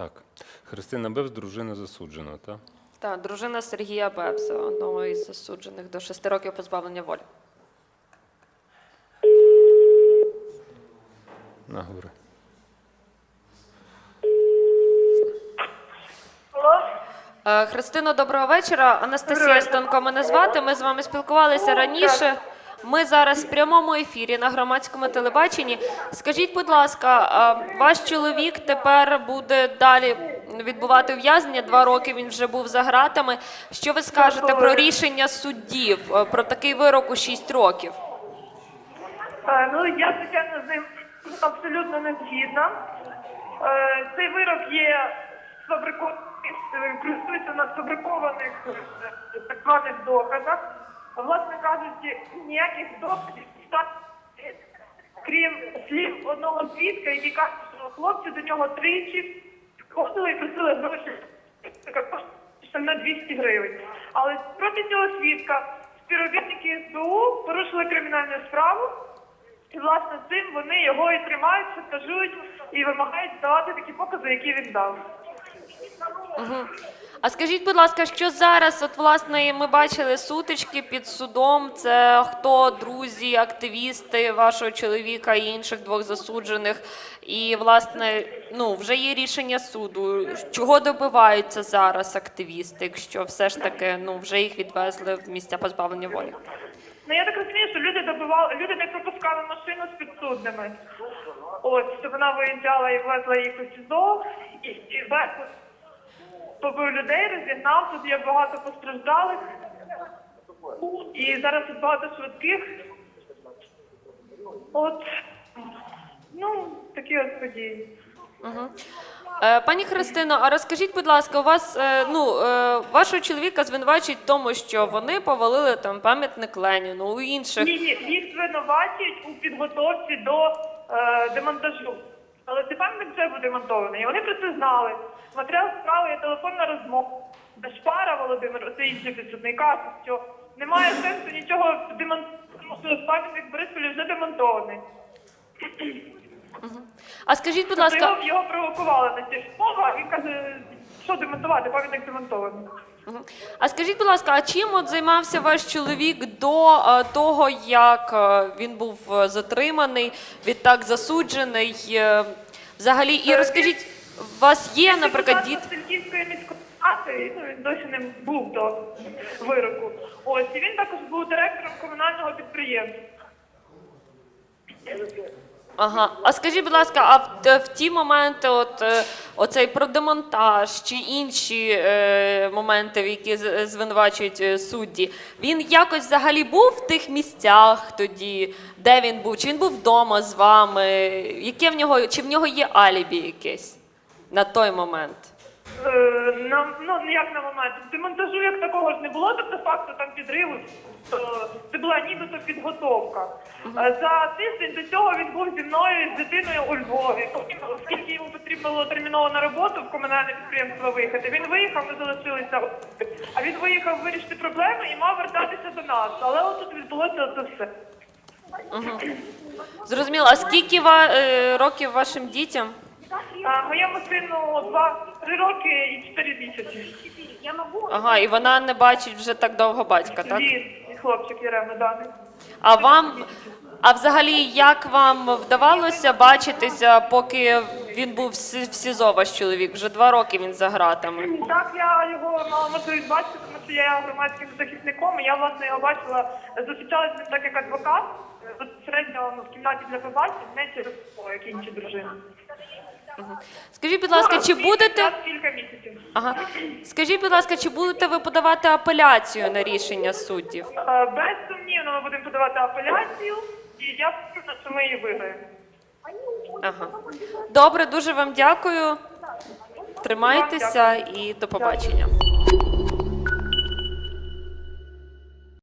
Так. Христина Бевс, дружина засуджена, так? Так, дружина Сергія Бебза, одного із засуджених до 6 років позбавлення волі. Наговори. Алло? Е, Христино, доброго вечора. Анастасія Станко мене звати. Ми з вами спілкувалися раніше. Ми зараз в прямому ефірі на громадському телебаченні. Скажіть, будь ласка, ваш чоловік тепер буде далі відбувати ув'язнення. Два роки він вже був за ґратами. Що ви скажете про рішення суддів е, про такий вирок у 6 років? Е, Ну, я, звичайно, з ним абсолютно не згідна. Е, Цей вирок є сфабрикований, е, ґрунтується на сфабрикованих так званих доказах. Власне кажучи, ніяких доказів крім слів одного свідка, який каже, що хлопці до нього тричі ходили і просили гроші на 200 гривень. Але проти цього свідка співробітники СБУ порушили кримінальну справу. І власне цим вони його і тримають, шантажують і вимагають здавати такі покази, які він дав. А скажіть, будь ласка, що зараз? От власне ми бачили сутички під судом. Це хто друзі, активісти вашого чоловіка і інших двох засуджених. І власне, ну вже є рішення суду. Чого добиваються зараз активісти, якщо все ж таки ну вже їх відвезли в місця позбавлення волі? Ну я так розумію, що люди добивали, люди не пропускали машину з підсудними. От, що вона виїжджала і везла їх у СІЗО, і, і Беркут побив людей, розігнав, тут є багато постраждалих. І зараз тут багато швидких. От, ну, такі от події. Угу. Пані Христино, а розкажіть, будь ласка, у вас е, ну е, вашого чоловіка звинувачують в тому, що вони повалили там пам'ятник Леніну у інших. Ні, ні, їх звинувачують у підготовці до е, демонтажу. Але пам'ятник вже був демонтований. І вони про це знали. Матеріал справи є телефонна розмова. Шпара Володимир, це інший підсудний, каже, що немає сенсу нічого демонтувати, тому пам'ятник Борисполі вже демонтований. А скажіть, будь Тобто ласка, його, його провокували на ці слова, він каже, що демонтувати, пам'ятник демонтований. А скажіть, будь ласка, а чим от займався ваш чоловік до е, того, як е, він був е, затриманий, відтак засуджений? взагалі, і розкажіть, у вас є, наприклад, діти? Сенківської міської ради, ну він досі не був до вироку. Ось і він також був директором комунального підприємства. Ага. А скажіть, будь ласка, а в, в ті моменти, от е, оцей про демонтаж чи інші е, моменти, в які звинувачують е, судді, він якось взагалі був в тих місцях тоді, де він був? Чи він був вдома з вами? Яке в нього, чи в нього є алібі якесь на той момент? Е, на, ну як на момент демонтажу як такого ж не було, тобто факту там підриву. то Це була нібито підготовка. Е, За тиждень до цього він був зі мною і з дитиною у Львові. Потім, оскільки йому потрібно було терміново на роботу в комунальне підприємство виїхати, він виїхав, ми залишилися. А він виїхав вирішити проблеми і мав вертатися до нас. Але от тут відбулося це все. Зрозуміло, а скільки ва, е, років вашим дітям? А, моєму сину два три роки і чотири місяці. Ага, і вона не бачить вже так довго батька, так? Він, хлопчик Єрема даний. А вам, а взагалі, як вам вдавалося бачитися, поки він був в Сі- в СІЗО, ваш чоловік? Вже два роки він за ґратами. Так, я його мала можливість бачити, тому що я є громадським захисником, і я власне його бачила, зустрічалася з ним так як адвокат, е, безпосередньо ну, в кімнаті для побачень, не через слово, як інші дружини. Скажіть, будь ласка, чи Ну, будете час кілька місяців. ага. Скажіть, будь ласка, чи будете ви подавати апеляцію на рішення суддів? Е, Безсумнівно ми будемо подавати апеляцію, і я впевнена, що ми її виграємо. Ага. Добре, дуже вам дякую. Тримайтеся і до побачення.